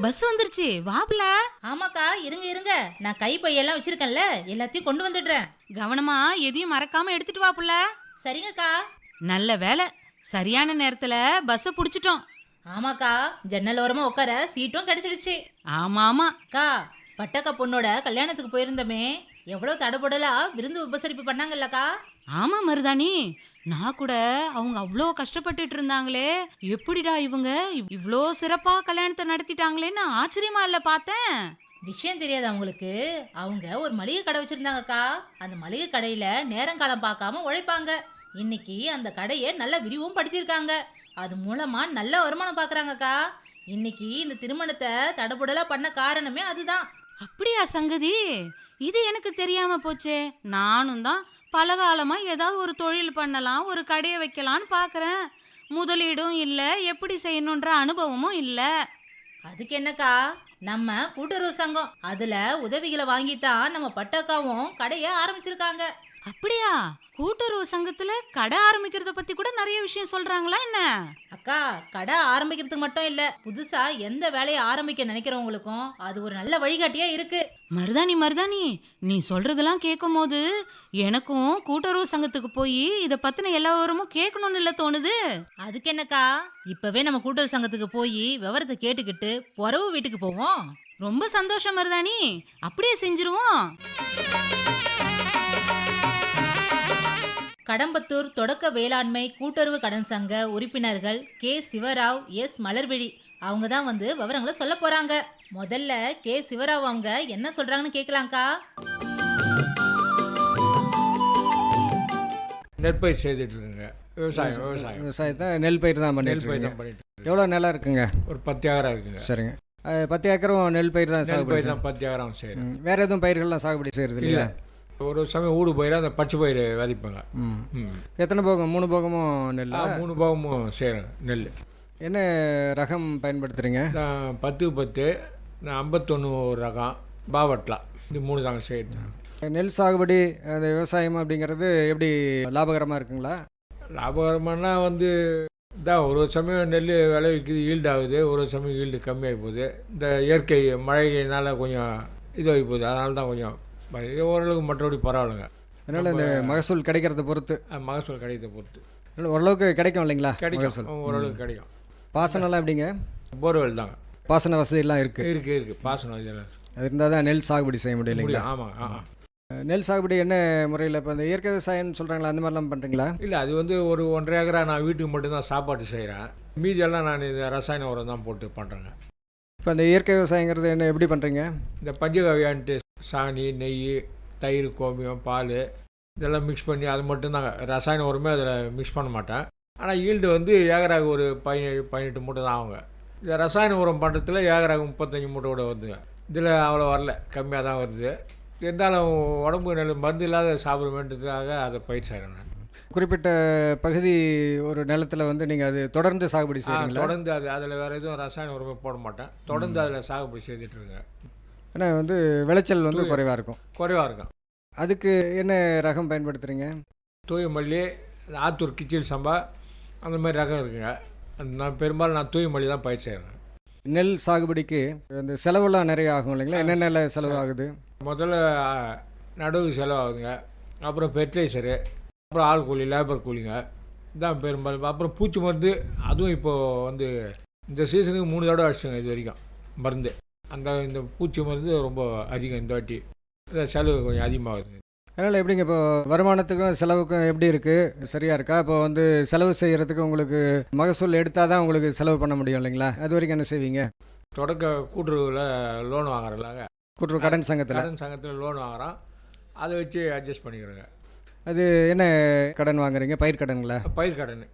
Bus வந்துருச்சு. வாப்ல ஆமாக்கா இருங்க இருங்க. நான் கை பையெல்லாம் வச்சிருக்கேன்ல. எல்லாத்தையும் கொண்டு வந்துடுறேன். கவனமா எதையும் மறக்காம எடுத்துட்டு வாப்புல சரிங்கக்கா. நல்ல வேலை. சரியான நேரத்துல பஸ்ஸ புடிச்சிட்டோம். ஆமாக்கா ஜன்னல் ஓரமா உட்கார சீட்டும் கிடைச்சிடுச்சு. ஆமா ஆமா. அக்கா பட்டக்கா பொண்ணோட கல்யாணத்துக்கு போயிருந்தோமே. எவ்வளவு தடபுடலா விருந்து உபசரிப்பு பண்ணாங்கல்லக்கா. ஆமா மருதாணி. நான் கூட அவங்க அவ்வளோ கஷ்டப்பட்டுட்டு இருந்தாங்களே. எப்படிடா இவங்க இவ்- இவ்ளோ சிறப்பா கல்யாணத்தை நடத்திட்டாங்களேன்னு ஆச்சரியமா இல்ல பார்த்தேன். விஷயம் தெரியாது அவங்களுக்கு. அவங்க ஒரு மளிகை கடை வச்சிருந்தாங்கக்கா. அந்த மளிகை கடையில நேரங்காலம் பார்க்காம உழைப்பாங்க. இன்னைக்கு அந்த கடையை நல்லா விரிவும் படுத்தியிருக்காங்க. அது மூலமா நல்ல வருமானம் பார்க்கறாங்கக்கா. இன்னைக்கு இந்த திருமணத்தை தடபுடலா பண்ண காரணமே அதுதான். அப்படியா சங்கதி? இது எனக்கு தெரியாம போச்சே. நானும் தான் பலகாலமா ஏதாவது ஒரு தொழில் பண்ணலாம் ஒரு கடையை வைக்கலான்னு பார்க்குறேன் முதலீடும் இல்லை எப்படி செய்யணுன்ற அனுபவமும் இல்லை. அதுக்கு என்னக்கா? நம்ம கூட்டுறவு சங்கம். அதுல உதவிகளை வாங்கித்தான் நம்ம பட்டக்காவும் கடையை ஆரம்பிச்சிருக்காங்க. அப்படியா? கூட்டுறவு சங்கத்துல கடை ஆரம்பிக்கிறத பத்தி கூட நிறைய விஷயம் சொல்றாங்களா என்ன? அக்கா கடை ஆரம்பிக்கிறதுக்கு மட்டும் இல்ல. புதுசா எந்த வேலையை ஆரம்பிக்க நினைக்கிறவங்களுக்கும் அது ஒரு நல்ல வழிகாட்டியா இருக்கு. மருதாணி மருதாணி நீ சொல்றதெல்லாம் கேட்கும் போது எனக்கும் கூட்டுறவு சங்கத்துக்கு போய் இத பத்தின எல்லா விவரமும் கேட்கணும்னு இல்ல தோணுது. அதுக்கு என்னக்கா? இப்பவே நம்ம கூட்டுறவு சங்கத்துக்கு போய் விவரத்தை கேட்டுக்கிட்டு பொறவு வீட்டுக்கு போவோம். ரொம்ப சந்தோஷம் மருதாணி. அப்படியே செஞ்சிருவோம். கடம்பத்தூர் தொடக்க வேளாண்மை கூட்டுறவு கடன் சங்க உறுப்பினர்கள் கே. சிவராவ் எஸ். மலர்விழி. அவங்க தான் வந்து விவரங்களை சொல்ல போறாங்க. முதல்ல கே. சிவராவ் அவங்க என்ன சொல்றாங்கன்னு கேட்கலாம்க்கா. நெற்பயிர் செய்துட்டு இருக்குங்க. விவசாயம் விவசாயம். விவசாயத்தை நெல் பயிர் தான் நெல் பண்ணிட்டு பயிர் இருக்கீங்க. தான் பண்ணிட்டு. எவ்வளோ நிலம் இருக்குங்க? ஒரு பத்து ஏக்கரா இருக்குங்க. சரிங்க. பத்து ஏக்கரும் நெல் பயிர் தான் சாகுபடி பயிர் செய்யணும். தான் பத்து ஏக்கரம் செய்கிறேன் ம். வேற எதுவும் பயிர்கள்லாம் சாகுபடி செய்யறது இல்லை. இல்லையா ஒரு சமயம் ஊடு பயிர் அந்த பச்சை பயிர் விதைப்பாங்க. ம். ம். எத்தனை போகம்? மூணு போகமும் நெல் மூணு பாகமும் செய்கிறேன் நெல். என்ன ரகம் பயன்படுத்துறீங்க? நான் பத்து பத்து நான் ஐம்பத்தொன்று ரகம் பாவட்லா. இது மூணு தாங்க செய்யறது நெல் சாகுபடி அந்த விவசாயம் அப்படிங்கிறது எப்படி லாபகரமாக இருக்குங்களா? லாபகரமானா வந்து இதான் ஒரு சமயம் நெல் விளைவிக்குது ஈல்டு ஆகுது ஒரு சமயம் ஈல்டு கம்மியாகி போகுது. இந்த இயற்கை மழையினால கொஞ்சம் இதாகி போகுது அதனால தான் கொஞ்சம் ஓரளவுக்கு மற்றபடி பரவாயில்லைங்க. அதனால் இந்த மகசூல் கிடைக்கிறத பொறுத்து. மகசூல் கிடைக்கிறத பொறுத்து. அதனால ஓரளவுக்கு கிடைக்கும் இல்லைங்களா கிடைக்கும். ஓரளவுக்கு கிடைக்கும். பாசனம்லாம் எப்படிங்க? போர்வெல் தாங்க பாசன வசதியெல்லாம் இருக்குது இருக்கு இருக்கு. பாசனம் இதெல்லாம் அது இருந்தால் தான் நெல் சாகுபடி செய்ய முடியும் இல்லைங்களா? ஆமாங்க ஆ நெல் சாகுபடி என்ன முறையில் இப்போ இந்த இயற்கை விவசாயம்னு சொல்கிறாங்களா அந்த மாதிரிலாம் பண்ணுறீங்களா இல்லை அது வந்து ஒரு ஒன்றரை ஏக்கரா நான் வீட்டுக்கு மட்டும்தான் சாப்பாடு செய்கிறேன் மீதியெல்லாம் நான் இந்த ரசாயன உரம் தான் போட்டு பண்ணுறேங்க இப்போ அந்த இயற்கை விவசாயங்கிறது என்ன எப்படி பண்ணுறீங்க இந்த பஞ்சகவ்யான்ட்டு சாணி நெய் தயிர் கோமியம் பால் இதெல்லாம் மிக்ஸ் பண்ணி அது மட்டும்தாங்க ரசாயன உரமே அதில் மிக்ஸ் பண்ண மாட்டேன். ஆனால் ஈல்டு வந்து ஏக்கராக்கு ஒரு பதினேழு பதினெட்டு மூட்டை தான் ஆகுங்க. இந்த ரசாயன உரம் பண்ணுறதுல ஏக்கராக்கு முப்பத்தஞ்சு மூட்டை கூட வருதுங்க. இதில் அவ்வளோ வரல. கம்மியாக தான் வருது. இருந்தாலும் உடம்பு நல்ல மருந்து இல்லாத சாப்பிடுவேன்றதுக்காக அதை பயிர் செய்கிறேன் நான் குறிப்பிட்ட பகுதி ஒரு நிலத்துல வந்து நீங்கள் அது தொடர்ந்து சாகுபடி செய்கிறீங்களா தொடர்ந்து அது அதில் வேறு எதுவும் ரசாயன உரமே போட மாட்டேன். தொடர்ந்து அதில் சாகுபடி செய்துட்டு இருக்கேன். ஏன்னா வந்து விளைச்சல் வந்து குறைவாக இருக்கும். குறைவாக இருக்கும். அதுக்கு என்ன ரகம் பயன்படுத்துகிறீங்க தூய மல்லி ஆத்தூர் கிச்சில் சம்பா அந்த மாதிரி ரகம் இருக்குங்க. நான் பெரும்பாலும் நான் தூய மல்லி தான் பயிர் செய்கிறேன் நெல் சாகுபடிக்கு இந்த செலவெல்லாம் நிறைய ஆகும் இல்லைங்களா? என்னென்ன செலவு ஆகுது முதல்ல நடவு செலவாகுதுங்க. அப்புறம் ஃபெர்டிலைசரு அப்புறம் ஆள் கூலி லேபர் கூலிங்க. இதான் பெரும்பாலும். அப்புறம் பூச்சி மருந்து அதுவும் இப்போது வந்து இந்த சீசனுக்கு மூணு தடவை அடிச்சோங்க இது வரைக்கும் மருந்து. அந்த இந்த பூச்சி மருந்து ரொம்ப அதிகம் இந்த வாட்டி. செலவு கொஞ்சம் அதிகமாகுதுங்க அதனால் எப்படிங்க இப்போ வருமானத்துக்கும் செலவுக்கும் எப்படி இருக்குது சரியாக இருக்கா? இப்போ வந்து செலவு செய்கிறதுக்கு உங்களுக்கு மகசூல் எடுத்தால் தான் உங்களுக்கு செலவு பண்ண முடியும் இல்லைங்களா? அது வரைக்கும் என்ன செய்வீங்க? தொடக்க கூட்டுறவில் லோன் வாங்குறலாங்க கூட்டுறவு கடன் சங்கத்தில். கடன் சங்கத்தில் லோன் வாங்குறோம். அதை வச்சு அட்ஜஸ்ட் பண்ணிக்கிறோங்க. அது என்ன கடன் வாங்குறீங்க? பயிர் கடனுங்களா பயிர் கடன்.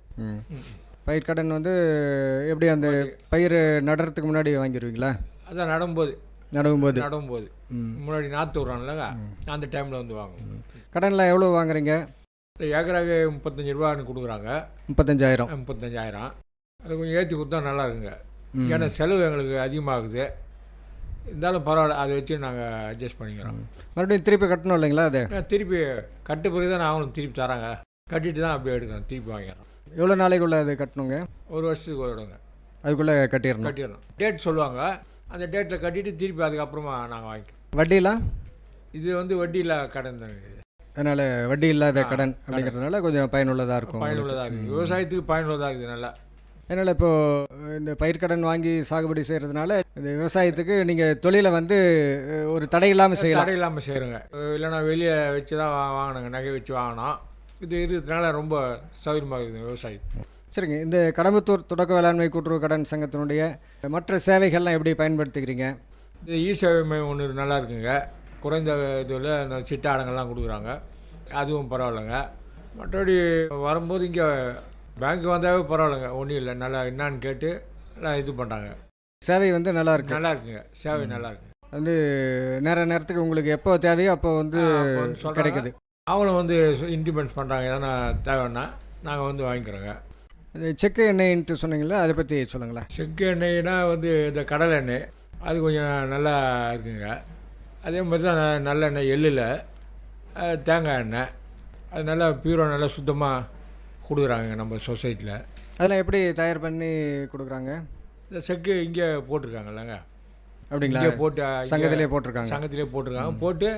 பயிர் கடன் வந்து எப்படி அந்த பயிர். நடுறதுக்கு முன்னாடி வாங்கிடுவீங்களா அதான் நடும்போது. நடும்போது. ம். முன்னாடி நாற்று விட்றான்லங்க. அந்த டைமில் வந்து வாங்குவோம். கடனில் எவ்வளோ வாங்குறீங்க? இந்த ஏக்கராக்கு முப்பத்தஞ்சு ரூபான்னு கொடுக்குறாங்க. முப்பத்தஞ்சாயிரம். முப்பத்தஞ்சாயிரம். அது கொஞ்சம் ஏற்றி கொடுத்தா நல்லா இருக்குங்க. ஏன்னா செலவு எங்களுக்கு அதிகமாகுது. இருந்தாலும் பரவாயில்ல அதை வச்சு நாங்கள் அட்ஜஸ்ட் பண்ணிக்கிறோம். மறுபடியும் திருப்பி கட்டணும் இல்லைங்களா அது? திருப்பி கட்ட பிறகு தான் அவங்களுக்கு திருப்பி தராங்க. கட்டிட்டு தான் அப்படியே எடுக்கிறோம் திருப்பி வாங்கிக்கிறோம். எவ்வளோ நாளைக்குள்ளே அது கட்டணுங்க? ஒரு வருஷத்துக்கு ஒரு இடங்க அதுக்குள்ளே கட்டிடணும். கட்டிடணும். டேட் சொல்லுவாங்க. அந்த டேட்டில் கட்டிட்டு திருப்பி அதுக்கப்புறமா நாங்கள் வாங்கிக்கிறோம். வட்டிலாம் இது வந்து வட்டியில் கடன் தாங்க இது. அதனால் வட்டி இல்லாத கடன் கடன். அப்படிங்கிறதுனால கொஞ்சம் பயனுள்ளதாக இருக்கும் பயனுள்ளதாக இருக்குது. விவசாயத்துக்கு பயனுள்ளதாக இருக்குது நல்லா. அதனால் இப்போது இந்த பயிர்க்கடன் வாங்கி சாகுபடி செய்கிறதுனால இந்த விவசாயத்துக்கு நீங்கள் தொழிலை வந்து ஒரு தடை இல்லாமல் செய்யலாம். தடை இல்லாமல் செய்கிறோங்க இல்லைன்னா வெளியே வச்சு தான் வாங்கினோங்க நகை வச்சு வாங்கினோம் இது இருக்கிறதுனால ரொம்ப சௌகரியமாக இருக்குது விவசாயி சரிங்க. இந்த கடம்பத்தூர் தொடக்க வேளாண்மை கூட்டுறவு கடன் சங்கத்தினுடைய மற்ற சேவைகள்லாம் எப்படி பயன்படுத்திக்கிறீங்க? இது இ சேவை மையம் ஒன்று நல்லா இருக்குங்க. குறைந்த இதில் இந்த சிட்டாடங்கள்லாம் கொடுக்குறாங்க. அதுவும் பரவாயில்லைங்க. மற்றபடி வரும்போது இங்கே பேங்க் வந்தாவே பரவாயில்லைங்க. ஒன்றும் இல்லை. நல்லா என்னான்னு கேட்டு நல்லா இது பண்ணுறாங்க சேவை வந்து நல்லா இருக்கு. நல்லா இருக்குங்க. சேவை நல்லா இருக்கு. வந்து நேர நேரத்துக்கு உங்களுக்கு எப்போ தேவையோ அப்போ வந்து. கிடைக்குது. அவங்களும் வந்து இன்டிமெண்ட்ஸ் பண்ணுறாங்க எதனா தேவைன்னா நாங்கள் வந்து வாங்கிக்கிறோங்க. இந்த செக்கு எண்ணெய்ன்ட்டு சொன்னீங்களா அதை பற்றி சொல்லுங்களேன். செக்கு எண்ணெய்னா வந்து இந்த கடலை எண்ணெய் அது கொஞ்சம் நல்லா இருக்குங்க. அதே மாதிரி தான் நல்லெண்ணெய் எள்ளில் தேங்காய் எண்ணெய் அது நல்லா பியூராக நல்லா சுத்தமாக கொடுக்குறாங்க நம்ம சொசைட்டியில் அதெல்லாம் எப்படி தயார் பண்ணி கொடுக்குறாங்க? இந்த செக்கு இங்கே போட்டிருக்காங்கல்லங்க. அப்படிங்களா? இங்கே போட்டு சங்கத்திலே போட்டிருக்காங்க. சங்கத்திலே போட்டிருக்காங்க. போட்டு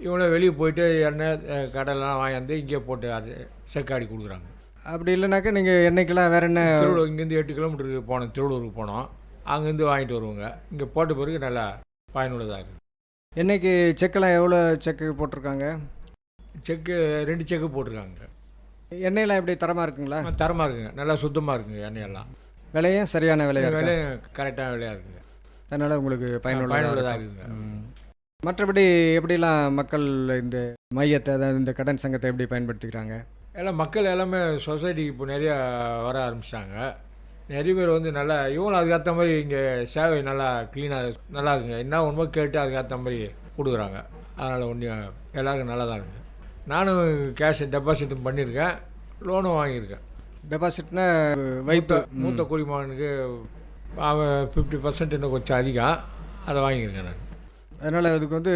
இவங்கள வெளியே போயிட்டு எண்ணெய் அஹ், கடலைலாம் வாங்கியாந்து இங்கே போட்டு அது செக்காடி கொடுக்குறாங்க. அப்படி இல்லைனாக்கா நீங்கள் எண்ணெய்க்கெல்லாம் வேற என்ன திருவள்ளூர் இங்கேருந்து எட்டு கிலோமீட்டருக்கு போனோம் திருவள்ளூருக்கு போனோம். அங்கேருந்து வாங்கிட்டு வருவோங்க. இங்கே போட்ட பிறகு நல்லா பயனுள்ளதாக இருக்குது எண்ணெய்க்கு செக்கெல்லாம் எவ்வளோ செக்கு போட்டிருக்காங்க? செக்கு ரெண்டு செக்கு போட்டிருக்காங்க. எண்ணெயெல்லாம் எப்படி தரமாக இருக்குங்களா? தரமாக இருக்குங்க. நல்லா சுத்தமாக இருக்குங்க எண்ணெயெல்லாம். விலையும் சரியான விலையா இருக்கு? விலையும் கரெக்டான விலையாக இருக்குங்க. அதனால் உங்களுக்கு பயனுள்ளதாக இருக்குங்க. மற்றபடி எப்படிலாம் மக்கள் இந்த மையத்தை அதாவது இந்த கடன் சங்கத்தை எப்படி பயன்படுத்திக்கிறாங்க? எல்லாம் மக்கள் எல்லாமே சொசைட்டிக்கு இப்போ நிறையா வர ஆரம்பிச்சிட்டாங்க. நிறைய பேர் வந்து நல்லா இவங்களும் அதுக்கேற்ற மாதிரி இங்கே சேவை நல்லா க்ளீனாக நல்லா இருக்குங்க. என்ன உண்மை கேட்டு அதுக்கேற்ற மாதிரி கொடுக்குறாங்க. அதனால் ஒன்றும் எல்லாருக்கும் நல்லா தான் இருக்குது நானும் கேஷ் டெபாசிட்டும் பண்ணியிருக்கேன். லோனும் வாங்கியிருக்கேன். டெபாசிட்னா வைப்பு. மூத்த குடிமகனுக்கு அவன் ஃபிஃப்டி பர்சன்ட் இன்னும் கொஞ்சம் அதிகம். அதை வாங்கியிருக்கேன் நான். அதனால் அதுக்கு வந்து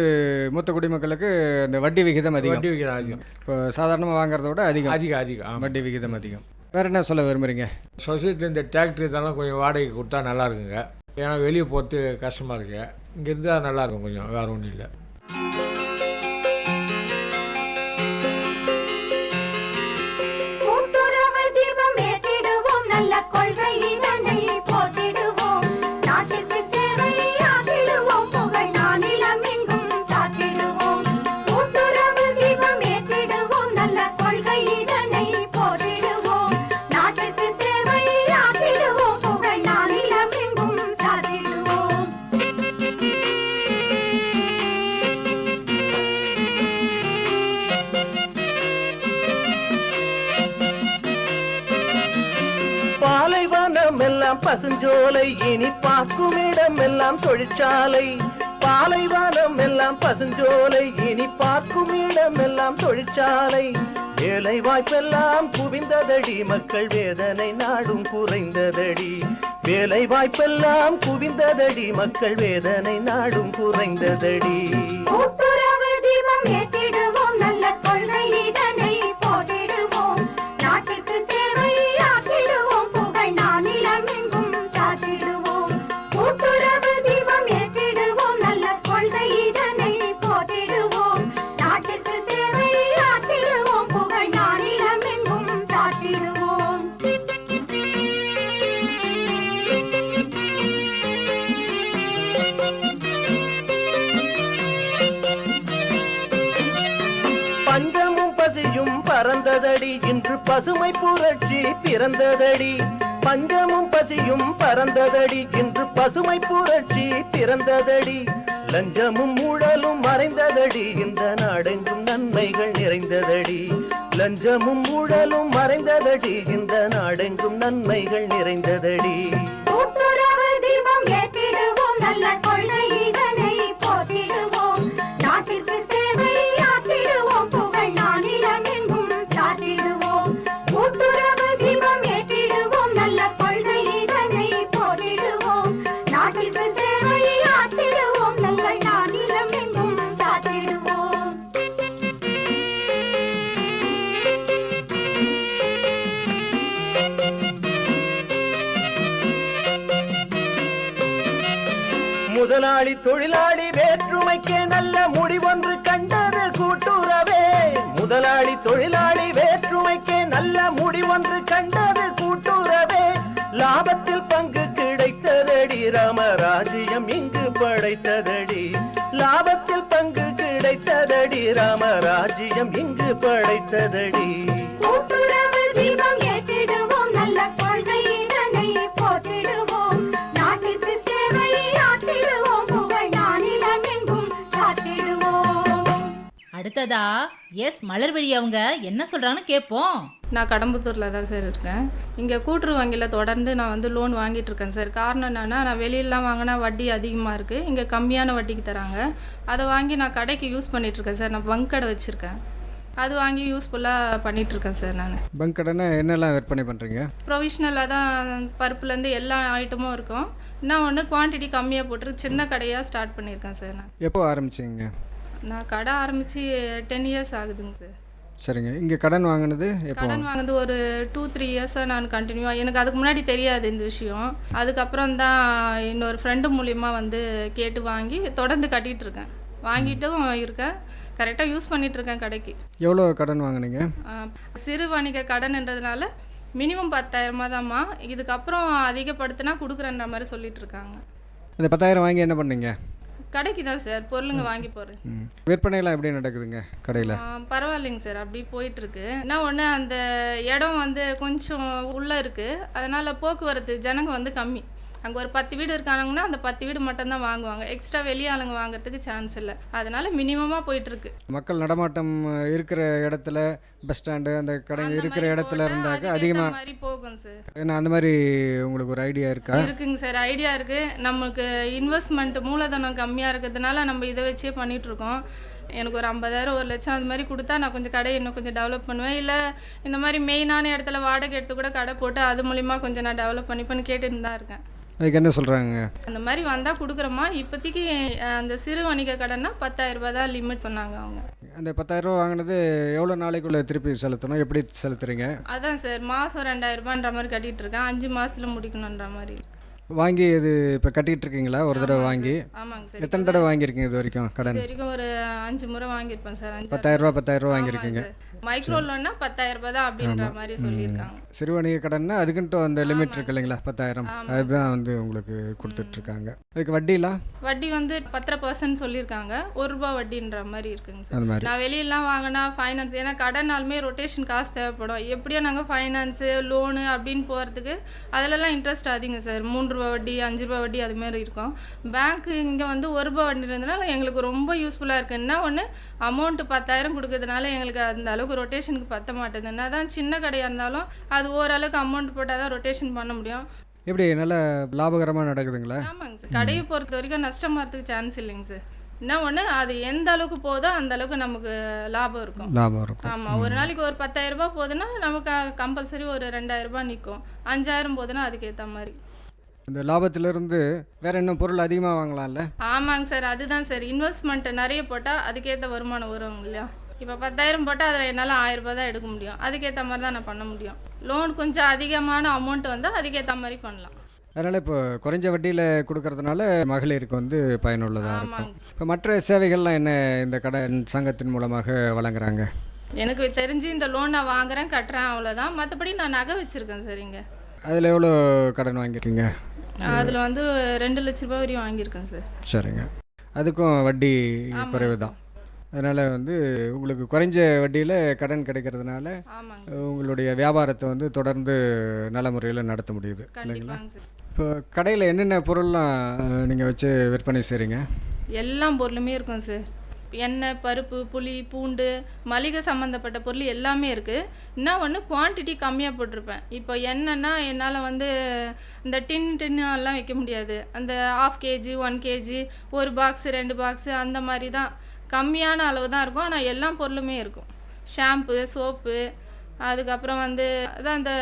மூத்த குடிமக்களுக்கு இந்த வட்டி விகிதம் அதிகம். வட்டி விகிதம் அதிகம். இப்போ சாதாரணமாக வாங்குறத விட அதிகம். அதிகம் அதிகம் வட்டி விகிதம் அதிகம். வேறு என்ன சொல்ல விரும்புகிறீங்க சொசைட்டியில் இந்த டிராக்டர் இதெல்லாம் கொஞ்சம் வாடகைக்கு கொடுத்தா நல்லா இருக்குங்க. ஏன்னா வெளியே போகிறது கஷ்டமாக இருக்கு. இங்கே இருந்தால் நல்லா இருக்கும் கொஞ்சம் வேறு ஒன்றும் இல்லை. எல்லாம் பசுஞ்சோலை இனி பார்க்கும் இடம் எல்லாம் தொழிற்சாலை. பாலைவனம் எல்லாம் பசுஞ்சோலை இனி பார்க்கும் இடம் எல்லாம் தொழிற்சாலை. வேலை வாய்ப்பெல்லாம் குவிந்ததடி மக்கள் வேதனை நாடும் குறைந்ததடி. வேலை வாய்ப்பெல்லாம் குவிந்ததடி மக்கள் வேதனை நாடும் குறைந்ததடி. பிறந்ததடி. இன்று பசுமை புரட்சி பிறந்ததடி. பஞ்சமும் பசியும் பறந்ததடி. இன்று பசுமை புரட்சி பிறந்ததடி. லஞ்சமும் ஊழலும் மறைந்ததடி. இந்த நாடெங்கும் நன்மைகள் நிறைந்ததடி. லஞ்சமும் ஊழலும் மறைந்ததடி. இந்த நாடெங்கும் நன்மைகள் நிறைந்ததடி. தீபம் நல்ல கொள்கை முதலாளி தொழிலாளி வேற்றுமைக்கே நல்ல முடிவொன்று கண்டது கூட்டுறவே. முதலாளி தொழிலாளி வேற்றுமைக்கே நல்ல முடிவொன்று கண்டது கூட்டுறவே. லாபத்தில் பங்கு கிடைத்ததடி ராமராஜ்யம் இங்கு படைத்ததடி. லாபத்தில் பங்கு கிடைத்ததடி ராமராஜ்யம் இங்கு படைத்ததடி. கூட்டுறவு தீபம் ஏற்றிடுவோம். அடுத்ததா? எஸ் மலர்விழி அவங்க என்ன சொல்றாங்கன்னு கேட்போம் நான் கடம்புத்தூரில் தான் சார் இருக்கேன். இங்கே கூட்டுறவு வங்கியில் தொடர்ந்து நான் வந்து லோன் வாங்கிட்டு இருக்கேன் சார். காரணம் என்னென்னா நான் வெளியிலலாம் வாங்கினா வட்டி அதிகமாக இருக்குது இங்கே கம்மியான வட்டிக்கு தராங்க. அதை வாங்கி நான் கடைக்கு யூஸ் பண்ணிகிட்ருக்கேன் சார். நான் பங்க் கடை வச்சுருக்கேன். அது வாங்கி யூஸ்ஃபுல்லாக பண்ணிகிட்ருக்கேன் சார் நான். பங்க் கடைனா என்னெல்லாம் விற்பனை பண்ணுறீங்க ப்ரொவிஷ்னலாக தான் பருப்புலேருந்து எல்லா ஐட்டமும் இருக்கும். இன்னும் ஒன்று குவான்டிட்டி கம்மியாக போட்டு சின்ன கடையாக ஸ்டார்ட் பண்ணியிருக்கேன் சார் நான். எப்போ ஆரம்பிச்சிங்க? நான் கடை ஆரம்பித்து டென் இயர்ஸ் ஆகுதுங்க சார் சரிங்க. இங்கே கடன் வாங்கினது கடன் வாங்குனது ஒரு டூ த்ரீ இயர்ஸாக நான் கண்டினியூவாக எனக்கு அதுக்கு முன்னாடி தெரியாது இந்த விஷயம். அதுக்கப்புறம் தான் இன்னொரு ஃப்ரெண்டு மூலியமா வந்து கேட்டு வாங்கி தொடர்ந்து கட்டிகிட்டு இருக்கேன். வாங்கிட்டும் இருக்கேன். கரெக்டாக யூஸ் பண்ணிட்டு இருக்கேன் கடைக்கு. எவ்வளோ கடன் வாங்குனீங்க? சிறு வணிக கடன்ன்றதுனால மினிமம் பத்தாயிரமா தாம்மா இதுக்கப்புறம் அதிகப்படுத்தினா கொடுக்குறேன்ற மாதிரி சொல்லிட்டு இருக்காங்க. இந்த பத்தாயிரம் வாங்கி என்ன பண்ணீங்க? கடைக்கு தான் சார். பொருளுங்க வாங்கி போகிறேன் விற்பனைலாம் எப்படி நடக்குதுங்க கடையில்? பரவாயில்லைங்க சார். அப்படி போயிட்டுருக்கு. என்ன ஒன்று அந்த இடம் வந்து கொஞ்சம் உள்ளே இருக்குது அதனால் போக்குவரத்து ஜனங்க வந்து கம்மி. அங்கே ஒரு பத்து வீடு இருக்காங்கன்னா அந்த பத்து வீடு மட்டும்தான் வாங்குவாங்க. எக்ஸ்ட்ரா வெளிய ஆளுங்க வாங்குறதுக்கு சான்ஸ் இல்லை. அதனால மினிமமாக போயிட்டுருக்கு. மக்கள் நடமாட்டம் இருக்கிற இடத்துல பஸ் ஸ்டாண்டு அந்த கடைங்க இருக்கிற இடத்துல இருந்தாக்க அதிகமாக மாதிரி போகும் சார் ஏன்னா அந்த மாதிரி உங்களுக்கு ஒரு ஐடியா இருக்கா? இருக்குங்க சார் ஐடியா இருக்குது நமக்கு இன்வெஸ்ட்மெண்ட் மூலதனம் கம்மியாக இருக்கிறதுனால நம்ம இதை வச்சே பண்ணிட்டு இருக்கோம் எனக்கு ஒரு ஐம்பதாயிரம் ஒரு லட்சம் அது மாதிரி கொடுத்தா நான் கொஞ்சம் கடையை இன்னும் கொஞ்சம் டெவலப் பண்ணுவேன். இல்லை இந்த மாதிரி மெயினான இடத்துல வாடகை எடுத்து கூட கடை போட்டு அது மூலிமா கொஞ்சம் நான் டெவலப் பண்ணி பண்ணி கேட்டுட்டு தான் இருக்கேன். அதுக்கு என்ன சொல்கிறாங்க அந்த மாதிரி வந்தால் கொடுக்குறோமா? இப்போதைக்கு அந்த சிறு வணிக கடைன்னா பத்தாயிரம் ரூபாய் தான் லிமிட் சொன்னாங்க அவங்க. அந்த பத்தாயிரரூவா வாங்கினது எவ்வளோ நாளைக்குள்ளே திருப்பி செலுத்தணும்? எப்படி செலுத்துறீங்க? அதான் சார் மாதம் ரெண்டாயிரம் ரூபான்ற மாதிரி கட்டிட்டு இருக்கேன். அஞ்சு மாதத்துல முடிக்கணுன்ற மாதிரி. வாங்கி இது இப்போ கட்டிகிட்டு இருக்கீங்களா? ஒரு தடவை வாங்கி. ஆமாங்க சார். எத்தனை தடவை வாங்கியிருக்கீங்க இது வரைக்கும் கடன்? இது வரைக்கும் ஒரு அஞ்சு முறை வாங்கியிருப்பேன் சார். அஞ்சு பத்தாயிரரூவா பத்தாயிரரூவா வாங்கியிருக்கீங்க. மைக்ரோ லோன்னா பத்தாயிரம் ரூபாய் தான் அப்படின்ற மாதிரி சொல்லியிருக்காங்க. சிறு வணிக கடன்னா அதுக்குன்ட்டு அந்த லிமிட் இருக்கு இல்லைங்களா? பத்தாயிரம். அதுதான் வந்து உங்களுக்கு கொடுத்துட்ருக்காங்க. அதுக்கு வட்டிலாம்? வட்டி வந்து பத்தரை பர்சன்ட் சொல்லியிருக்காங்க. ஒரு ரூபா வட்டின்ற மாதிரி இருக்குங்க சார். நான் வெளியெல்லாம் வாங்கினா ஃபைனான்ஸ் ஏன்னா கடனாலுமே ரொட்டேஷன் காசு தேவைப்படும். எப்படியோ நாங்கள் ஃபைனான்ஸு லோனு அப்படின்னு போகிறதுக்கு அதிலலாம் இன்ட்ரெஸ்ட் அதிகம் சார். மூன்று ரூபா வட்டி அஞ்சு ரூபா வட்டி அது மாதிரி இருக்கும். பேங்க்கு இங்கே வந்து ஒரு ரூபா வட்டி இருந்ததுனால எங்களுக்கு ரொம்ப யூஸ்ஃபுல்லாக இருக்குது என்ன ஒன்று அமௌண்ட்டு பத்தாயிரம் கொடுக்கறதுனால எங்களுக்கு அந்த அளவுக்கு ரொட்டேஷனுக்கு பத்த மாட்டேது என்ன தான் சின்ன கடையாக இருந்தாலும் அது ஓரளவுக்கு அமௌண்ட் போட்டால் தான் ரொட்டேஷன் பண்ண முடியும். எப்படி நல்ல லாபகரமாக நடக்குதுங்களா? ஆமாங்க சார். கடையை பொறுத்த வரைக்கும் நஷ்டமாகிறதுக்கு சான்ஸ் இல்லைங்க சார். என்ன ஒன்று அது எந்த அளவுக்கு போதோ அந்த அளவுக்கு நமக்கு லாபம் இருக்கும். லாபம் இருக்கும். ஆமாம் ஒரு நாளைக்கு ஒரு பத்தாயிரம் ரூபாய் போகுதுன்னா நமக்கு கம்பல்சரி ஒரு ரெண்டாயிரம் ரூபாய் நிற்கும் அஞ்சாயிரம் போகுதுன்னா அதுக்கேற்ற மாதிரி. இந்த லாபத்திலிருந்து வேற இன்னும் பொருள் அதிகமாக வாங்கலாம்ல? ஆமாங்க சார் அதுதான் சார். இன்வெஸ்ட்மெண்ட் நிறைய போட்டால் அதுக்கேற்ற வருமானம் வரும் இல்லையா? இப்போ பத்தாயிரம் போட்டால் அதில் என்னால் ஆயிரம் ரூபாய் தான் எடுக்க முடியும். அதுக்கேற்ற மாதிரி தான் நான் பண்ண முடியும். லோன் கொஞ்சம் அதிகமான அமௌண்ட் வந்தால் அதுக்கேற்ற மாதிரி பண்ணலாம். அதனால் இப்போ குறைஞ்ச வட்டியில் கொடுக்கறதுனால மகளிருக்கு வந்து பயனுள்ளதாக இருக்கும். இப்போ மற்ற சேவைகள்லாம் என்ன இந்த கடன் சங்கத்தின் மூலமாக வழங்குறாங்க? எனக்கு தெரிஞ்சு இந்த லோன் நான் வாங்குறேன் கட்டுறேன் அவ்வளோதான் மற்றபடி நான் நகை வச்சுருக்கேன் சார் இங்கே. அதில் எவ்வளோ கடன் வாங்கியிருக்கீங்க? அதில் வந்து ரெண்டு லட்ச ரூபாய் வரையும் வாங்கியிருக்கேன் சார் சரிங்க. அதுக்கும் வட்டி குறைவு தான். அதனால் வந்து உங்களுக்கு குறைஞ்ச வட்டியில் கடன் கிடைக்கிறதுனால உங்களுடைய வியாபாரத்தை வந்து தொடர்ந்து நல்ல முறையில் நடத்த முடியுது இல்லைங்களா? இப்போ கடையில் என்னென்ன பொருள்லாம் நீங்கள் வச்சு விற்பனை செய்கிறீங்க எல்லா பொருளுமே இருக்கும் சார். எண்ணெய் பருப்பு புளி பூண்டு மளிகை சம்மந்தப்பட்ட பொருள் எல்லாமே இருக்குது என்ன ஒன்று குவான்டிட்டி கம்மியாக போட்டிருப்பேன். இப்போ எண்ணெய்னா என்னால் வந்து இந்த டின் டின்னு எல்லாம் வைக்க முடியாது. அந்த ஆஃப் கேஜி ஒன் கேஜி ஒரு பாக்ஸு ரெண்டு பாக்ஸு அந்த மாதிரி தான். கம்மியான அளவு தான் இருக்கும் ஆனால் எல்லா பொருளுமே இருக்கும். ஷாம்பு சோப்பு அதுக்கப்புறம் வந்து அதான் அந்த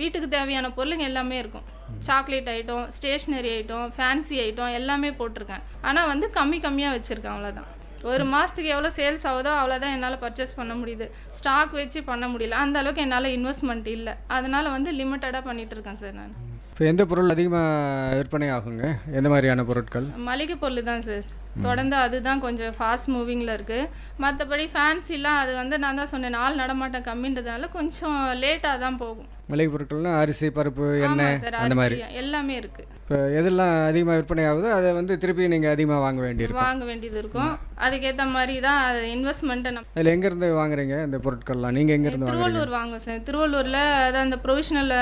வீட்டுக்கு தேவையான பொருளுங்க எல்லாமே இருக்கும். Chocolate item stationery item fancy item எல்லாமே போட்டிருக்கேன். ஆனால் வந்து கம்மி கம்மியாக வச்சுருக்கேன் அவ்வளோதான் ஒரு மாதத்துக்கு எவ்வளோ சேல்ஸ் ஆகுதோ அவ்வளோதான் என்னால் பர்ச்சேஸ் பண்ண முடியுது. ஸ்டாக் வச்சு பண்ண முடியல. அந்த அளவுக்கு என்னால் இன்வெஸ்ட்மெண்ட் இல்லை. அதனால் வந்து லிமிட்டடாக பண்ணிகிட்டு இருக்கேன் சார் நான். இப்போ எந்த பொருள் அதிகமாக விற்பனை ஆகுங்க? எந்த மாதிரியான பொருட்கள்? மளிகை பொருள் தான் சார். தொடர்ந்து அதுதான் கொஞ்சம் ஃபாஸ்ட் மூவிங்கில் இருக்குது மற்றபடி ஃபேன்சிலாம் அது வந்து நான் தான் சொன்னேன் நாள் நடமாட்டம் கம்மின்றதுனால கொஞ்சம் லேட்டாக தான் போகும். மளிகை பொருட்கள்லாம் அரிசி பருப்பு எண்ணெய் அந்த மாதிரி. எல்லாமே இருக்குது இப்போ எதெல்லாம் அதிகமாக விற்பனை ஆகுதோ அதை வந்து திருப்பி நீங்கள் அதிகமாக வாங்க வேண்டியிருக்கும். வாங்க வேண்டியது இருக்கும். அதுக்கேற்ற மாதிரி தான் அது இன்வெஸ்ட்மெண்ட்டை நம்ம அதில் எங்கேருந்து வாங்குறீங்க இந்த பொருட்கள்லாம்? நீங்கள் எங்கேருந்து திருவள்ளூர் வாங்குவேன் சார் திருவள்ளூரில் அதான் அந்த ப்ரொவிஷனல்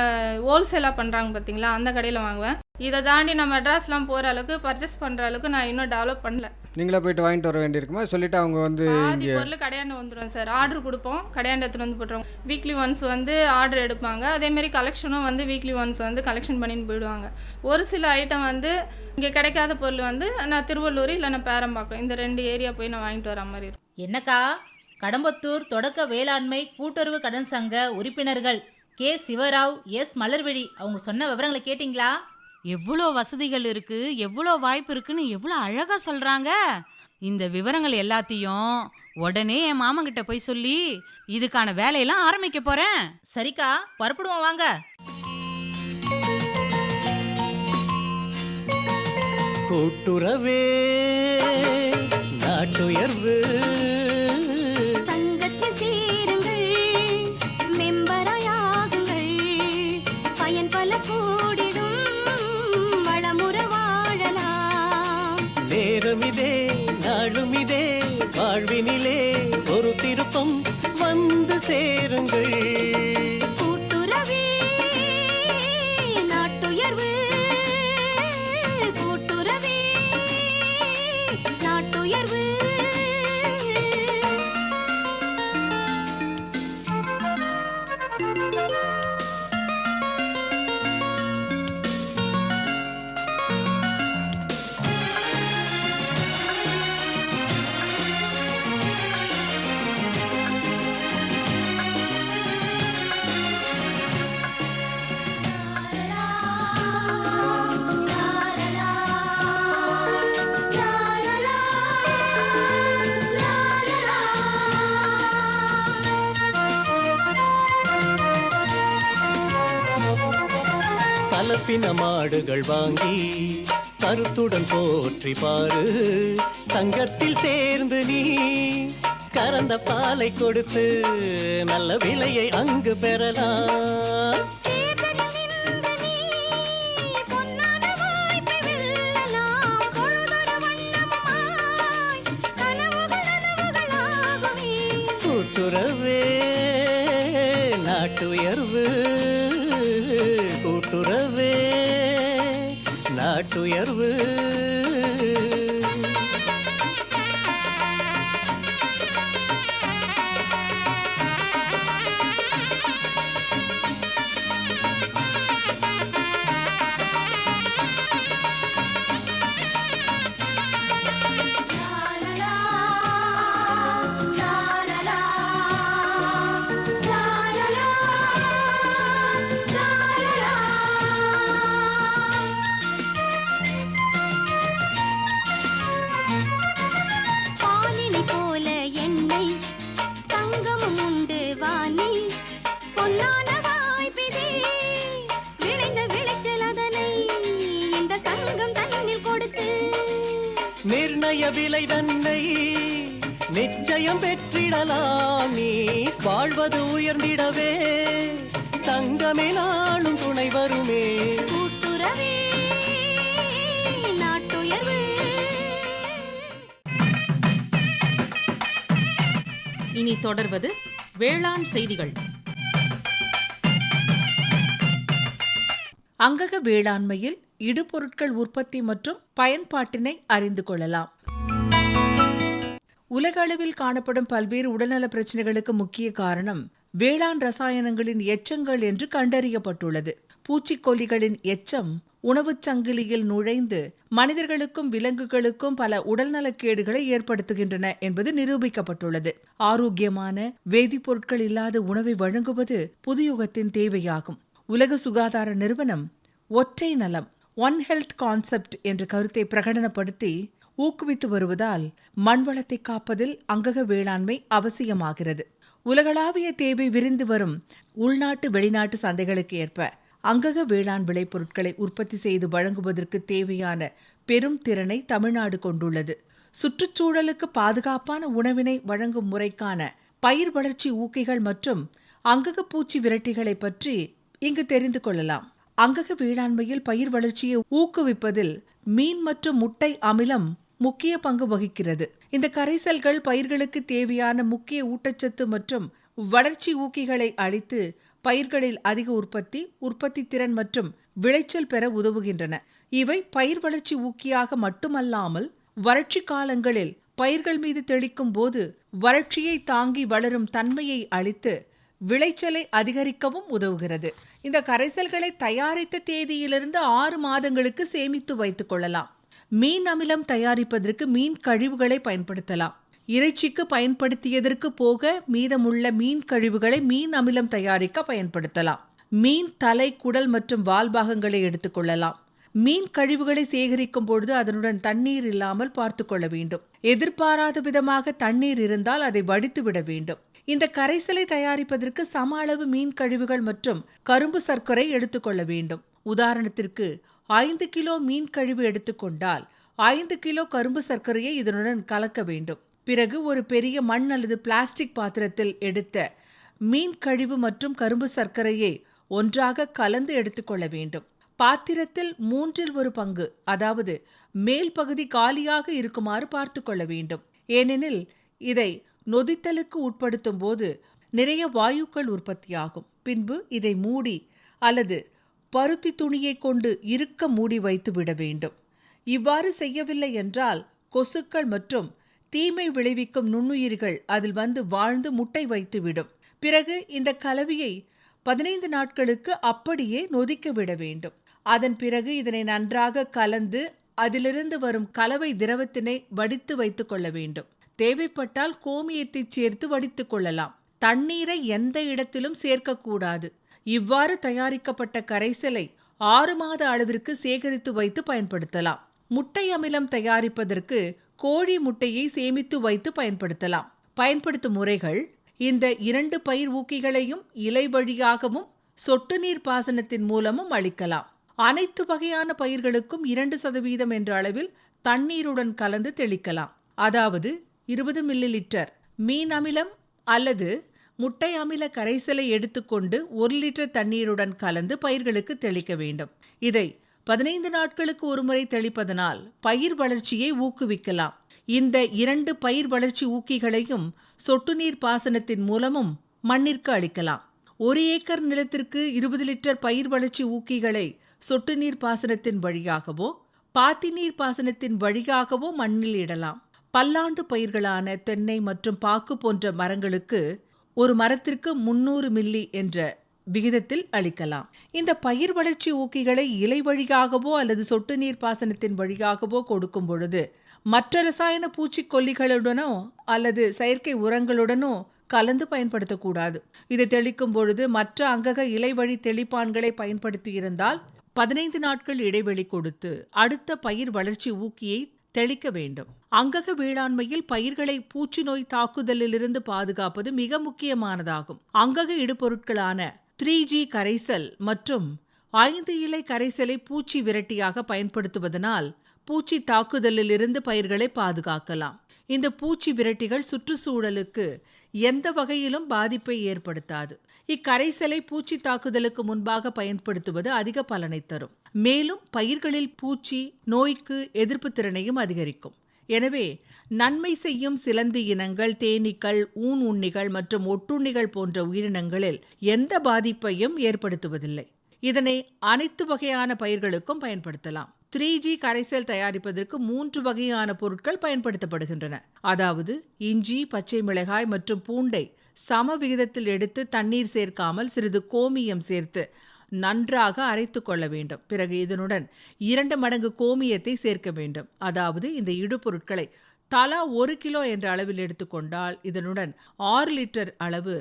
ஹோல்சேலாக பண்ணுறாங்க பார்த்தீங்களா அந்த கடையில் வாங்குவேன். இதை தாண்டி நம்ம மெட்ராஸ்லாம் போகிற அளவுக்கு பர்ச்சேஸ் பண்ணுற அளவுக்கு நான் இன்னும் டெவலப் பண்ணல. நீங்களே போயிட்டு வாங்கிட்டு வர வேண்டியிருக்குமா? சொல்லிட்டு அவங்க வந்து பாதி பொருள் கடையாண்டு வந்துடும் சார். ஆர்டர் கொடுப்போம். கடையாண்டு எடுத்துகிட்டு வந்து போட்டுருவோம். வீக்லி ஒன்ஸ் வந்து ஆர்டர் எடுப்பாங்க. அதேமாரி கலெக்ஷனும் வந்து வீக்லி ஒன்ஸ் வந்து கலெக்ஷன் பண்ணின்னு போயிடுவாங்க. ஒரு சில ஐட்டம் வந்து இங்கே கிடைக்காத பொருள் வந்து நான் திருவள்ளூர் இல்லைன்னா பேரம்பாக்கம். இந்த ரெண்டு ஏரியா போய் நான் வாங்கிட்டு வர மாதிரி இருக்கும். என்னக்கா? கடம்பத்தூர் தொடக்க வேளாண்மை கூட்டுறவு கடன் சங்க உறுப்பினர்கள் கே. சிவராவ் எஸ். மலர்விழி. அவங்க சொன்ன விவரங்களை கேட்டிங்களா? எவ்வளோ வசதிகள் இருக்கு எவ்வளோ வாய்ப்பு இருக்குன்னு எவ்வளோ அழகா சொல்றாங்க. இந்த விவரங்கள் எல்லாத்தையும் உடனே என் மாமங்கிட்ட போய் சொல்லி இதுக்கான வேலையெல்லாம் ஆரம்பிக்க போறேன். சரிக்கா புறப்படுவோம் வாங்க. கூட்டுறவே நாட்டுயர்வு. பின மாடுகள் வாங்கி கருத்துடன் போற்றி பாரு. சங்கத்தில் சேர்ந்து நீ கறந்த பாலை கொடுத்து நல்ல விலையை அங்கு பெறலாம். விலை தன்னை நிச்சயம் பெற்றிடலாம். நீ வாழ்வது உயர்ந்திடவே. சங்கமே நாளும் துணை வருமே. கூட்டுறவே நாட்டுயர்வு. இனி தொடர்வது வேளாண் செய்திகள். அங்கக வேளாண்மையில் இடுபொருட்கள் உற்பத்தி மற்றும் பயன்பாட்டினை அறிந்து கொள்ளலாம். உலக அளவில் காணப்படும் பல்வேறு உடல்நல பிரச்சனைகளுக்கு முக்கிய காரணம் வேளாண் ரசாயனங்களின் எச்சங்கள் என்று கண்டறியப்பட்டுள்ளது. பூச்சிக்கொல்லிகளின் எச்சம் உணவுச் சங்கிலியில் நுழைந்து மனிதர்களுக்கும் விலங்குகளுக்கும் பல உடல்நலக்கேடுகளை ஏற்படுத்துகின்றன என்பது நிரூபிக்கப்பட்டுள்ளது. ஆரோக்கியமான வேதிப்பொருட்கள் இல்லாத உணவை வழங்குவது புதுயுகத்தின் தேவையாகும். உலக சுகாதார நிறுவனம் ஒற்றை நலம் ஒன் ஹெல்த் கான்செப்ட் என்ற கருத்தை பிரகடனப்படுத்தி ஊக்குவித்து வருவதால் மண்வளத்தை காப்பதில் அங்கக வேளாண்மை அவசியமாகிறது. உலகளாவிய தேவை விரிந்து வரும் உள்நாட்டு வெளிநாட்டு சந்தைகளுக்கு ஏற்ப அங்கக வேளாண் விளைபொருட்களை உற்பத்தி செய்து வழங்குவதற்கு தேவையான பெரும் திறனை தமிழ்நாடு கொண்டுள்ளது. சுற்றுச்சூழலுக்கு பாதுகாப்பான உணவினை வழங்கும் முறைக்கான பயிர் வளர்ச்சி ஊக்கிகள் மற்றும் அங்கக பூச்சி விரட்டிகளை பற்றி இங்கு தெரிந்து கொள்ளலாம். அங்கக வேளாண்மையில் பயிர் வளர்ச்சியை ஊக்குவிப்பதில் மீன் மற்றும் முட்டை அமிலம் முக்கிய பங்கு வகிக்கிறது. இந்த கரைசல்கள் பயிர்களுக்கு தேவையான முக்கிய ஊட்டச்சத்து மற்றும் வளர்ச்சி ஊக்கிகளை அளித்து பயிர்களில் அதிக உற்பத்தி உற்பத்தி திறன் மற்றும் விளைச்சல் பெற உதவுகின்றன. இவை பயிர் வளர்ச்சி ஊக்கியாக மட்டுமல்லாமல் வறட்சி காலங்களில் பயிர்கள் மீது தெளிக்கும் போது வறட்சியை தாங்கி வளரும் தன்மையை அளித்து விளைச்சலை அதிகரிக்கவும் உதவுகிறது. இந்த கரைசல்களை தயாரித்த தேதியிலிருந்து ஆறு மாதங்களுக்கு சேமித்து வைத்துக் கொள்ளலாம். மீன் அமிலம் தயாரிப்பதற்கு மீன் கழிவுகளை பயன்படுத்தலாம். இறைச்சிக்கு பயன்படுத்தியதற்கு போக மீதமுள்ள மீன் கழிவுகளை மீன் அமிலம் தயாரிக்க பயன்படுத்தலாம். மீன் தலை குடல் மற்றும் வால் பாகங்களை எடுத்துக்கொள்ளலாம் மீன் கழிவுகளை சேகரிக்கும் பொழுது அதனுடன் தண்ணீர் இல்லாமல் பார்த்து கொள்ள வேண்டும். எதிர்பாராத விதமாக தண்ணீர் இருந்தால் அதை வடித்து விட வேண்டும். இந்த கரைசலை தயாரிப்பதற்கு சம அளவு மீன் கழிவுகள் மற்றும் கரும்பு சர்க்கரை எடுத்துக்கொள்ள வேண்டும். உதாரணத்திற்கு ஐந்து கிலோ மீன் கழிவு எடுத்துக்கொண்டால் ஐந்து கிலோ கரும்பு சர்க்கரையை இதனுடன் கலக்க வேண்டும். பிறகு ஒரு பெரிய மண் அல்லது பிளாஸ்டிக் பாத்திரத்தில் எடுத்த மீன் கழிவு மற்றும் கரும்பு சர்க்கரையை ஒன்றாக கலந்து எடுத்துக்கொள்ள வேண்டும். பாத்திரத்தில் மூன்றில் ஒரு பங்கு அதாவது மேல் பகுதி காலியாக இருக்குமாறு பார்த்து கொள்ள வேண்டும். ஏனெனில் இதை நொதித்தலுக்கு உட்படுத்தும் போது நிறைய வாயுக்கள் உற்பத்தியாகும். பின்பு இதை மூடி அல்லது பருத்தி துணியை கொண்டு இருக்க மூடி வைத்து விட வேண்டும். இவ்வாறு செய்யவில்லை என்றால் கொசுக்கள் மற்றும் தீமை விளைவிக்கும் நுண்ணுயிர்கள் அதில் வந்து வாழ்ந்து முட்டை வைத்துவிடும் பிறகு இந்த கலவையை பதினைந்து நாட்களுக்கு அப்படியே நொதிக்க விட வேண்டும். அதன் பிறகு இதனை நன்றாக கலந்து அதிலிருந்து வரும் கலவை திரவத்தினை வடித்து வைத்துக் கொள்ள வேண்டும். தேவைப்பட்டால் கோமியத்தை சேர்த்து வடித்துக் கொள்ளலாம். தண்ணீரை எந்த இடத்திலும் சேர்க்கக்கூடாது இவ்வாறு தயாரிக்கப்பட்ட கரைசலை ஆறு மாத அளவிற்கு சேகரித்து வைத்து பயன்படுத்தலாம். முட்டை அமிலம் தயாரிப்பதற்கு கோழி முட்டையை சேமித்து வைத்து பயன்படுத்தலாம். பயன்படுத்தும் முறைகள் இந்த இரண்டு பயிர் ஊக்கிகளையும் இலை வழியாகவும் சொட்டு நீர் பாசனத்தின் மூலமும் அளிக்கலாம். அனைத்து வகையான பயிர்களுக்கும் இரண்டு சதவீதம் என்ற அளவில் தண்ணீருடன் கலந்து தெளிக்கலாம். அதாவது இருபது மில்லி லிட்டர் மீன் அமிலம் அல்லது முட்டை அமில கரைசலை எடுத்துக்கொண்டு ஒரு லிட்டர் தண்ணீருடன் கலந்து பயிர்களுக்கு தெளிக்க வேண்டும். இதை பதினைந்து நாட்களுக்கு ஒருமுறை தெளிப்பதனால் பயிர் வளர்ச்சியை ஊக்குவிக்கலாம். இந்த இரண்டு பயிர் வளர்ச்சி ஊக்கிகளையும் சொட்டு நீர் பாசனத்தின் மூலமும் மண்ணிற்கு அளிக்கலாம். ஒரு ஏக்கர் நிலத்திற்கு இருபது லிட்டர் பயிர் வளர்ச்சி ஊக்கிகளை சொட்டு நீர் பாசனத்தின் வழியாகவோ பாத்தி நீர் பாசனத்தின் வழியாகவோ மண்ணில் இடலாம். பல்லாண்டு பயிர்களான தென்னை மற்றும் பாக்கு போன்ற மரங்களுக்கு ஒரு மரத்திற்கு முன்னூறு மில்லி என்ற விகிதத்தில் அளிக்கலாம். இந்த பயிர் வளர்ச்சி ஊக்கிகளை இலை வழியாகவோ அல்லது சொட்டு நீர் பாசனத்தின் வழியாகவோ கொடுக்கும் பொழுது மற்ற ரசாயன பூச்சிக்கொல்லிகளுடனோ அல்லது செயற்கை உரங்களுடனோ கலந்து பயன்படுத்தக்கூடாது. இதை தெளிக்கும் பொழுது மற்ற அங்கக இலை வழி தெளிப்பான்களை பயன்படுத்தி இருந்தால் பதினைந்து நாட்கள் இடைவெளி கொடுத்து அடுத்த பயிர் வளர்ச்சி ஊக்கியை தெளிக்க வேண்டும். அங்கக வேளாண்மையில் பயிர்களை பூச்சி நோய் தாக்குதலிலிருந்து பாதுகாப்பது மிக முக்கியமானதாகும். அங்கக இடுபொருட்களான த்ரீ ஜி கரைசல் மற்றும் ஐந்து இலை கரைசலை பூச்சி விரட்டியாக பயன்படுத்துவதனால் பூச்சி தாக்குதலிலிருந்து பயிர்களை பாதுகாக்கலாம். இந்த பூச்சி விரட்டிகள் சுற்றுச்சூழலுக்கு எந்த வகையிலும் பாதிப்பை ஏற்படுத்தாது. இக்கரைசலை பூச்சி தாக்குதலுக்கு முன்பாக பயன்படுத்துவது அதிக பலனை தரும். மேலும் பயிர்களில் பூச்சி நோய்க்கு எதிர்ப்பு திறனையும் அதிகரிக்கும். எனவே நன்மை செய்யும் சிலந்தி இனங்கள் தேனீக்கள் ஊன் உண்ணிகள் மற்றும் ஒட்டுண்ணிகள் போன்ற உயிரினங்களில் எந்த பாதிப்பையும் ஏற்படுத்துவதில்லை. இதனை அனைத்து வகையான பயிர்களுக்கும் பயன்படுத்தலாம். த்ரீ ஜி கரைசல் தயாரிப்பதற்கு மூன்று வகையான பொருட்கள் பயன்படுத்தப்படுகின்றன. அதாவது இஞ்சி பச்சை மிளகாய் மற்றும் பூண்டை சம விகிதத்தில் எடுத்து தண்ணீர் சேர்க்காமல் சிறிது கோமியம் சேர்த்து நன்றாக அரைத்து கொள்ள வேண்டும். பிறகு இதனுடன் இரண்டு மடங்கு கோமியத்தை சேர்க்க வேண்டும். அதாவது இந்த இடுபொருட்களை தலா ஒரு கிலோ என்ற அளவில் எடுத்துக்கொண்டால் இதனுடன் ஆறு லிட்டர் அளவு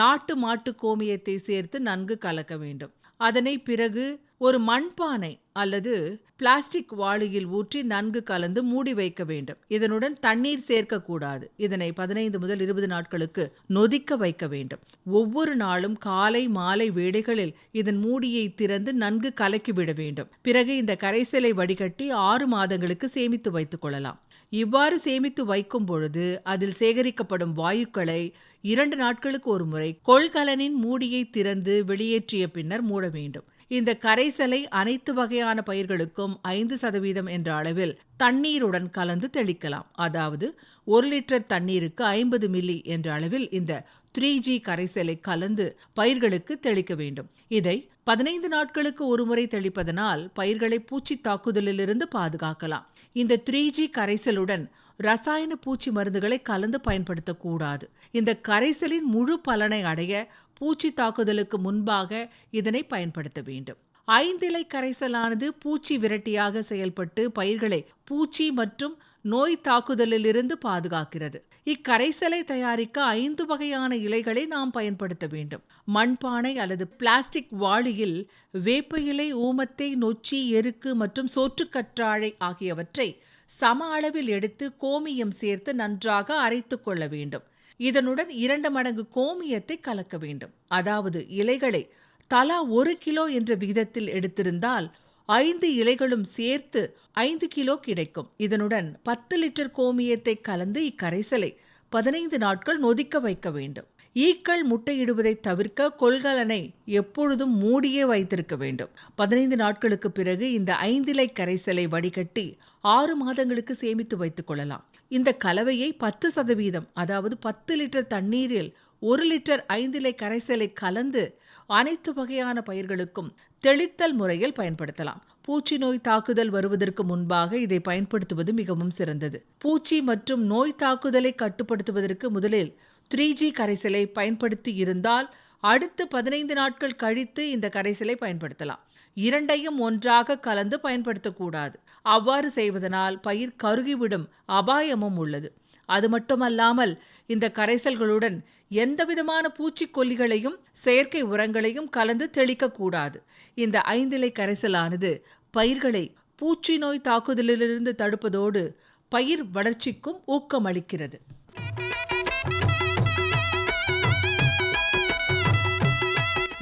நாட்டு மாட்டு கோமியத்தை சேர்த்து நன்கு கலக்க வேண்டும். அதனை பிறகு ஒரு மண்பானை அல்லது பிளாஸ்டிக் வாளியில் ஊற்றி நன்கு கலந்து மூடி வைக்க வேண்டும். இதனுடன் தண்ணீர் சேர்க்கக்கூடாது. இதனை பதினைந்து முதல் இருபது நாட்களுக்கு நொதிக்க வைக்க வேண்டும். ஒவ்வொரு நாளும் காலை மாலை வேடைகளில் இதன் மூடியை திறந்து நன்கு கலக்கிவிட வேண்டும். பிறகு இந்த கரைசலை வடிகட்டி ஆறு மாதங்களுக்கு சேமித்து வைத்துக் கொள்ளலாம். இவ்வாறு சேமித்து வைக்கும் பொழுது அதில் சேகரிக்கப்படும் வாயுக்களை இரண்டு நாட்களுக்கு ஒரு முறை கொள்கலனின் மூடியை திறந்து வெளியேற்றிய பின்னர் மூட வேண்டும். இந்த கரைசலை அனைத்து வகையான பயிர்களுக்கும் ஐந்து சதவீதம் என்ற அளவில் தண்ணீருடன் கலந்து தெளிக்கலாம். அதாவது ஒரு லிட்டர் தண்ணீருக்கு ஐம்பது மில்லி என்ற அளவில் இந்த த்ரீ ஜி கரைசலை கலந்து பயிர்களுக்கு தெளிக்க வேண்டும். இதை பதினைந்து நாட்களுக்கு ஒருமுறை தெளிப்பதனால் பயிர்களை பூச்சி தாக்குதலிலிருந்து பாதுகாக்கலாம். இந்த த்ரீ ஜி கரைசலுடன் ரசாயன பூச்சி மருந்துகளை கலந்து பயன்படுத்தக்கூடாது. இந்த கரைசலின் முழு பலனை அடைய பூச்சி தாக்குதலுக்கு முன்பாக இதனை பயன்படுத்த வேண்டும். ஐந்திலை கரைசலானது பூச்சி விரட்டியாக செயல்பட்டு பயிர்களை பூச்சி மற்றும் நோய் தாக்குதலிலிருந்து பாதுகாக்கிறது. இக்கரைசலை தயாரிக்க ஐந்து வகையான இலைகளை நாம் பயன்படுத்த வேண்டும். மண்பானை அல்லது பிளாஸ்டிக் வாளியில் வேப்ப இலை ஊமத்தை நொச்சி எருக்கு மற்றும் சோற்றுக்கற்றாழை ஆகியவற்றை சம அளவில் எடுத்து கோமியம் சேர்த்து நன்றாக அரைத்துக் கொள்ள வேண்டும். இதனுடன் இரண்டு மடங்கு கோமியத்தை கலக்க வேண்டும். அதாவது இலைகளை தலா ஒரு கிலோ என்ற விகிதத்தில் எடுத்திருந்தால் ஐந்து இலைகளும் சேர்த்து ஐந்து கிலோ கிடைக்கும். இதனுடன் பத்து லிட்டர் கோமியத்தை கலந்து இக்கரைசலை பதினைந்து நாட்கள் நொதிக்க வைக்க வேண்டும். ஈக்கள் முட்டையிடுவதை தவிர்க்க கொள்கலனை எப்பொழுதும் மூடியே வைத்திருக்க வேண்டும். பதினைந்து நாட்களுக்கு பிறகு இந்த ஐந்திலை கரைசலை வடிகட்டி ஆறு மாதங்களுக்கு சேமித்து வைத்துக் கொள்ளலாம். இந்த கலவையை பத்து சதவீதம் அதாவது பத்து லிட்டர் தண்ணீரில் ஒரு லிட்டர் ஐந்திலை கரைசலை கலந்து அனைத்து வகையான பயிர்களுக்கும் தெளித்தல் முறையில் பயன்படுத்தலாம். பூச்சி நோய் தாக்குதல் வருவதற்கு முன்பாக இதை பயன்படுத்துவது மிகவும் சிறந்தது. பூச்சி மற்றும் நோய் தாக்குதலை கட்டுப்படுத்துவதற்கு முதலில் த்ரீ ஜி கரைசலை பயன்படுத்தி இருந்தால் அடுத்து பதினைந்து நாட்கள் கழித்து இந்த கரைசலை பயன்படுத்தலாம். இரண்டையும் ஒன்றாக கலந்து பயன்படுத்தக்கூடாது. அவ்வாறு செய்வதனால் பயிர் கருகிவிடும் அபாயமும் உள்ளது. அது மட்டுமல்லாமல் இந்த கரைசல்களுடன் எந்தவிதமான பூச்சிக்கொல்லிகளையும் செயற்கை உரங்களையும் கலந்து தெளிக்கக்கூடாது. இந்த ஐந்திலை கரைசலானது பயிர்களை பூச்சி நோய் தாக்குதலிலிருந்து தடுப்பதோடு பயிர் வளர்ச்சிக்கும் ஊக்கமளிக்கிறது.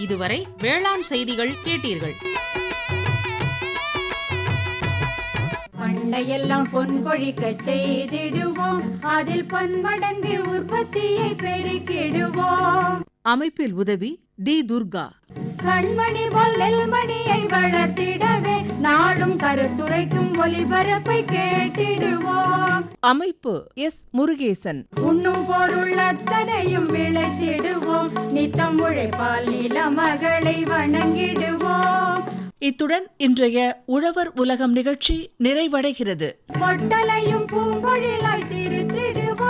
இதுவரை வேளாண் செய்திகள் கேட்டீர்கள். பண்டையெல்லாம் பொன் கொழிக்க செய்திடுவோம். அதில் பன்மடங்கு உற்பத்தியை பெருக்கிடுவோம். அமைப்பில் உதவி டி துர்கா. கண்மணி பொல்லில் மணியை வளர்த்திடவே நாடும் கருத்துரைக்கும் ஒளிபரப்பை கேட்டிடுவோம். அமைப்பு எஸ் முருகேசன். உண்ணும் பொருள் அத்தனையும் விளைத்திடுவோம். நித்தம் உழைப்பால் நில மகளை வணங்கிடுவோம். இத்துடன் இன்றைய உழவர் உலகம் நிகழ்ச்சி நிறைவடைகிறது. பொட்டலையும் பூங்கொழிலாய் திருத்திடுவோம்